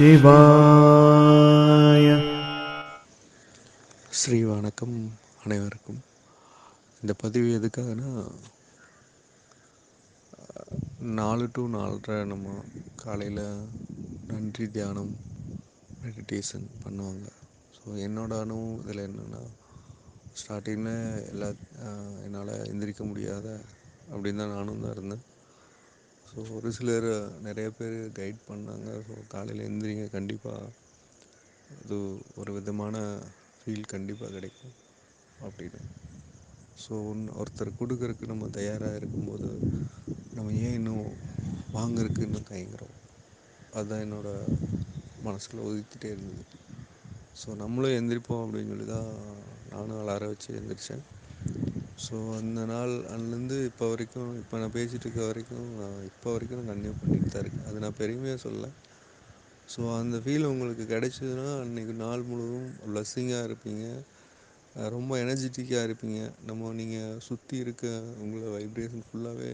சிவாய. ஸ்ரீ வணக்கம் அனைவருக்கும். இந்த பதிவு எதுக்காகனா நாலு டு நாலரை நம்ம காலையில் நன்றி தியானம் மெடிடேஷன் பண்ணுவாங்க. ஸோ என்னோட அனுபவம் இதில் என்னென்னா ஸ்டார்டிங்கில் எல்லா என்னால் எந்திரிக்க முடியாத அப்படின்னு தான் நானும் தான் இருந்தேன். ஸோ ஒரு சிலர் நிறைய பேர் கைட் பண்ணாங்க. ஸோ காலையில் எழுந்திரிங்க கண்டிப்பாக அது ஒரு விதமான ஃபீல் கண்டிப்பாக கிடைக்கும் அப்படின்னு. ஸோ ஒன் ஒருத்தர் கொடுக்குறக்கு நம்ம தயாராக இருக்கும்போது நம்ம ஏன் இன்னும் வாங்குறதுக்கு இன்னும் தயங்குறோம். அதுதான் என்னோடய மனசில் ஒதுக்கிட்டே இருந்தது. ஸோ நம்மளும் எந்திரிப்போம் அப்படின்னு சொல்லி தான் நானும் அலாரம் வச்சு எந்திரிச்சேன். ஸோ அந்த நாள் அதுலேருந்து இப்போ வரைக்கும் இப்போ நான் பேசிகிட்டு இருக்க வரைக்கும் நான் இப்போ வரைக்கும் நான் கன்டினியூ பண்ணிகிட்டு தான் இருக்கேன். அது நான் பெருமையாக சொல்லலை. ஸோ அந்த ஃபீல் உங்களுக்கு கிடைச்சதுன்னா அன்றைக்கி நாள் முழுவதும் ப்ளஸ்ஸிங்காக இருப்பீங்க. ரொம்ப எனர்ஜிட்டிக்காக இருப்பீங்க. நம்ம நீங்கள் சுற்றி இருக்க உங்களை வைப்ரேஷன் ஃபுல்லாகவே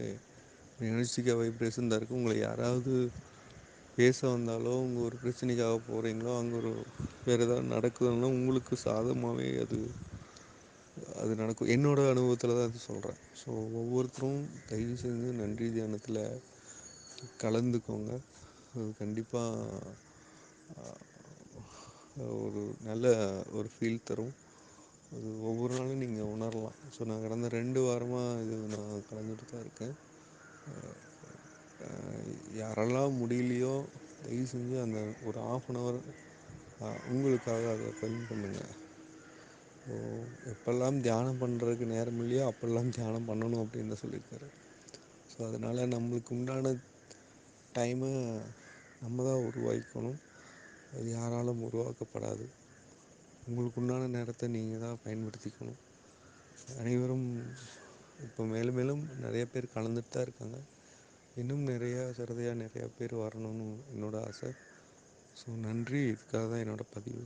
எனர்ஜிட்டிக்காக வைப்ரேஷன் தான் இருக்கும் உங்களை யாராவது பேச வந்தாலோ உங்கள் ஒரு பிரச்சனைக்காக போகிறீங்களோ அங்கே ஒரு வேறு ஏதாவது நடக்குதுன்னா உங்களுக்கு சாதகமாகவே அது அது நடக்கும். என்னோடய அனுபவத்தில் தான் அது சொல்கிறேன் ஸோ ஒவ்வொருத்தரும் தயவு செஞ்சு நன்றி தியானத்தில் கலந்துக்கோங்க. அது கண்டிப்பாக ஒரு நல்ல ஒரு ஃபீல் தரும். அது ஒவ்வொரு நாளும் நீங்கள் உணரலாம். ஸோ நான் கடந்த ரெண்டு வாரமாக இது நான் கலந்துட்டு தான் இருக்கேன். யாரெல்லாம் முடியலையோ தயவு செஞ்சு அந்த ஒரு ஆஃப் அன் ஹவர் உங்களுக்காக அதை ஸ்பெண்ட் பண்ணுங்கள் எப்பெல்லாம் தியானம் பண்ணுறதுக்கு நேரம் இல்லையோ அப்பெல்லாம் தியானம் பண்ணணும் அப்படின்னு தான் சொல்லியிருக்காரு. ஸோ அதனால் நம்மளுக்கு உண்டான டைமை நம்ம தான் உருவாக்கிக்கணும் அது யாராலும் உருவாக்கப்படாது. உங்களுக்கு உண்டான நேரத்தை நீங்கள் தான் பயன்படுத்திக்கணும். அனைவரும் இப்போ மேலும் மேலும் நிறைய பேர் கலந்துட்டு தான் இருக்காங்க. இன்னும் நிறையா சரதையாக நிறையா பேர் வரணும்னு என்னோடய ஆசை. ஸோ நன்றி. இதுக்காக தான் என்னோடய பதிவு.